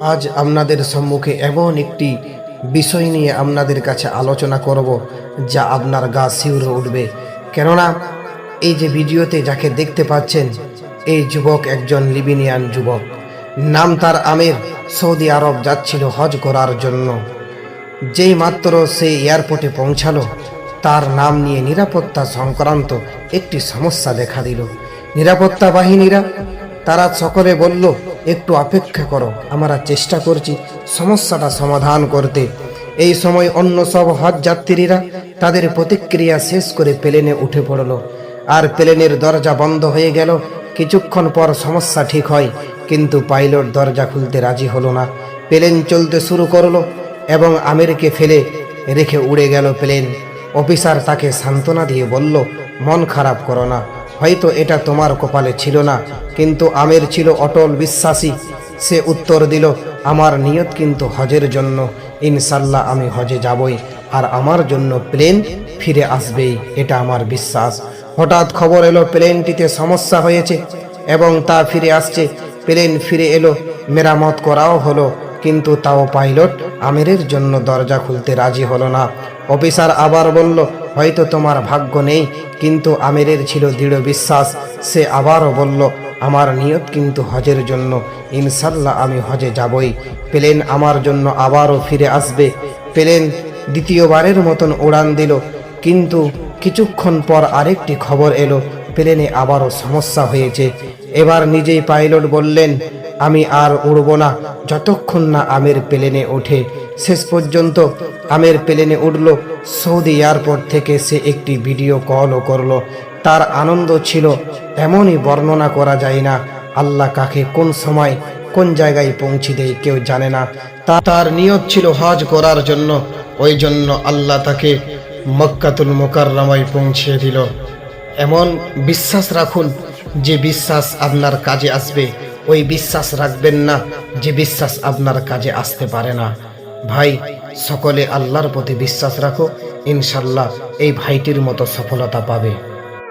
আজ আপনাদের সম্মুখে এমন একটি বিষয় নিয়ে আপনাদের কাছে আলোচনা করব, যা আপনার গা শিউরে উঠবে। কেননা, এই যে ভিডিওতে যাকে দেখতে পাচ্ছেন, এই যুবক একজন লিবিনিয়ান যুবক। নাম তার আমের, সৌদি আরব যাচ্ছিল হজ করার জন্য। যেই মাত্র সে এয়ারপোর্টে পৌঁছালো, তার নাম নিয়ে নিরাপত্তা সংক্রান্ত একটি সমস্যা দেখা দিল। নিরাপত্তা বাহিনীরা, তারা সকলে বলল একটু অপেক্ষা করো, আমরা চেষ্টা করছি সমস্যাটা সমাধান করতে। এই সময় অন্য সব হজ যাত্রীরা তাদের প্রতিক্রিয়া শেষ করে প্লেনে উঠে পড়ল। আর প্লেনের দরজা বন্ধ হয়ে গেল। কিছুক্ষণ পর সমস্যা ঠিক হয়, কিন্তু পাইলট দরজা খুলতে রাজি হলো না। প্লেন চলতে শুরু করল এবং আমিরকে ফেলে রেখে উড়ে গেল প্লেন। অফিসার তাকে সান্ত্বনা দিয়ে বলল, মন খারাপ করো না। হয়তো এটা তোমার কপালে ছিল না, কিন্তু আমের ছিল অটল বিশ্বাসী। সে উত্তর দিল, আমার নিয়ত কিন্তু হজের জন্য। ইনশাল্লাহ আমি হজে যাবই, আর আমার জন্য প্লেন ফিরে আসবেই, এটা আমার বিশ্বাস। হঠাৎ খবর এলো, প্লেনটিতে সমস্যা হয়েছে এবং তা ফিরে আসছে। প্লেন ফিরে এলো, মেরামত করাও হলো। কিন্তু তাও পাইলট, আমিরের জন্য দরজা খুলতে রাজি হলো না। অফিসার আবার বলল, হয়তো তোমার ভাগ্য নেই, কিন্তু আমিরের ছিল দৃঢ় বিশ্বাস। সে আবারও বলল, আমার নিয়ত কিন্তু হজের জন্য। ইনশাল্লাহ আমি হজে যাবই। প্লেন আমার জন্য আবারও ফিরে আসবে। প্লেন দ্বিতীয়বারের মতন উড়ান দিল, কিন্তু কিছুক্ষণ পর আরেকটি খবর এলো। প্লেনে আবারও সমস্যা হয়েছে। এবার নিজেই পাইলট বললেন আমি আর উড়ব না। যতক্ষণ না আমের প্লেনে ওঠে, শেষ পর্যন্ত আমের প্লেনে উঠল। সৌদি এয়ারপোর্ট থেকে সে একটি ভিডিও কলও করল। তার আনন্দ ছিল, এমনই বর্ণনা করা যায় না। আল্লাহ কাকে কোন সময়, কোন জায়গায় পৌঁছে দেয় কেউ জানে না। তা তার নিয়ত ছিল হজ করার জন্য। ওই জন্য আল্লাহ তাকে মক্কাতুল মোকাররমায় পৌঁছে দিল। এমন বিশ্বাস রাখুন যে বিশ্বাস আপনার কাজে আসবে। ওই বিশ্বাস রাখবেন না যে বিশ্বাস আপনার কাজে আসতে পারে না। ভাই, সকলে আল্লাহর প্রতি বিশ্বাস রাখো ইনশাল্লাহ এই ভাইটির মতো সফলতা পাবে।